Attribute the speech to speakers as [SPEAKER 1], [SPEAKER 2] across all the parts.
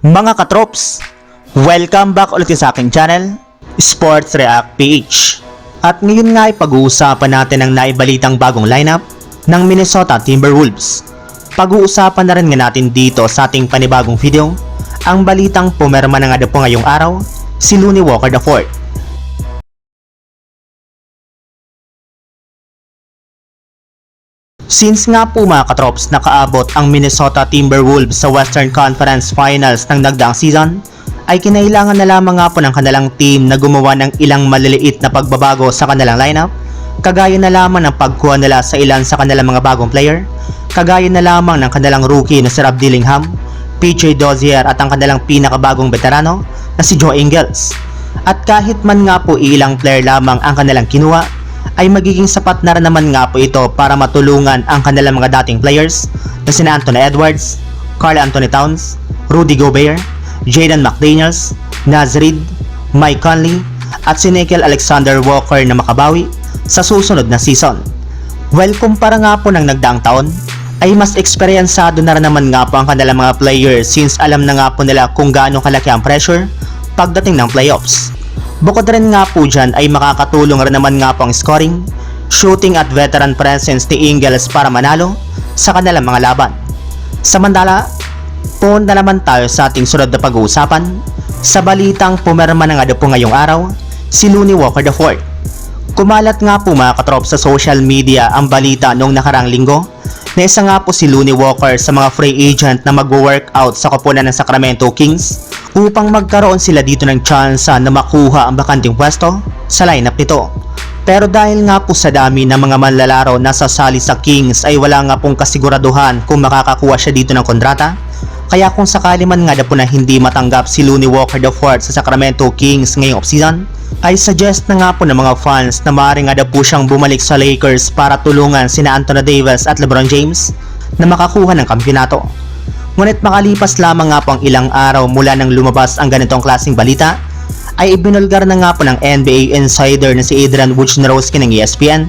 [SPEAKER 1] Mga katrops, welcome back ulit sa aking channel, Sports React PH. At ngayon nga ay pag-uusapan natin ang naibalitang bagong lineup ng Minnesota Timberwolves. Pag-uusapan na rin nga natin dito sa ating panibagong video ang balitang pumerma na nga po ngayong araw si Looney Walker IV. Since nga po mga katrops nakaabot ang Minnesota Timberwolves sa Western Conference Finals ng nagdaang season, ay kinailangan na lamang nga po ng kanilang team na gumawa ng ilang maliliit na pagbabago sa kanilang lineup, kagaya na lamang ng pagkuha nila sa ilan sa kanilang mga bagong player, kagaya na lamang ng kanilang rookie na si Rob Dillingham, PJ Dozier at ang kanilang pinakabagong veterano na si Joe Ingles. At kahit man nga po ilang player lamang ang kanilang kinuha, ay magiging sapat na rin naman nga po ito para matulungan ang kanilang mga dating players na sina Anthony Edwards, Carl Anthony Towns, Rudy Gobert, Jaden McDaniels, Naz Reid, Mike Conley, at si Nickel Alexander Walker na makabawi sa susunod na season. Well, kumpara nga po ng nagdaang taon, ay mas eksperyensado na rin naman nga po ang kanilang mga players since alam na nga po nila kung gaano kalaki ang pressure pagdating ng playoffs. Bukod rin nga po dyan ay makakatulong rin naman nga po ang scoring, shooting at veteran presence ni Ingles para manalo sa kanilang mga laban. Samantala, punta naman tayo sa ating sunod na pag-uusapan sa balitang pumerma na nga po ngayong araw si Looney Walker IV. Kumalat nga po mga katrop sa social media ang balita noong nakarang linggo na isa nga po si Looney Walker sa mga free agent na mag-workout sa koponan ng Sacramento Kings upang magkaroon sila dito ng chance na makuha ang bakanting pwesto sa lineup nito. Pero dahil nga po sa dami ng mga manlalaro na sasali sa Kings ay wala nga pong kasiguraduhan kung makakakuha siya dito ng kontrata, kaya kung sakali man nga na po na hindi matanggap si Looney Walker IV sa Sacramento Kings ngayong offseason, ay suggest na nga po ng mga fans na maaari nga daw po siyang bumalik sa Lakers para tulungan sina Anthony Davis at LeBron James na makakuha ng kampyonato. Ngunit makalipas lamang nga po ang ilang araw mula nang lumabas ang ganitong klaseng balita, ay ibinulgar na nga po ng NBA insider na si Adrian Wojnarowski ng ESPN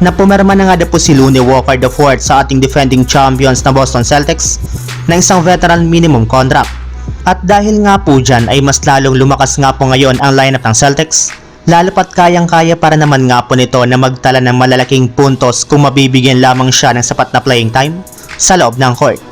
[SPEAKER 1] na pumerma na nga daw po si Looney Walker IV sa ating defending champions na Boston Celtics ng isang veteran minimum contract. At dahil nga po dyan ay mas lalong lumakas nga po ngayon ang lineup ng Celtics, lalo pat kayang-kaya para naman nga po nito na magtala ng malalaking puntos kung mabibigyan lamang siya ng sapat na playing time sa loob ng court.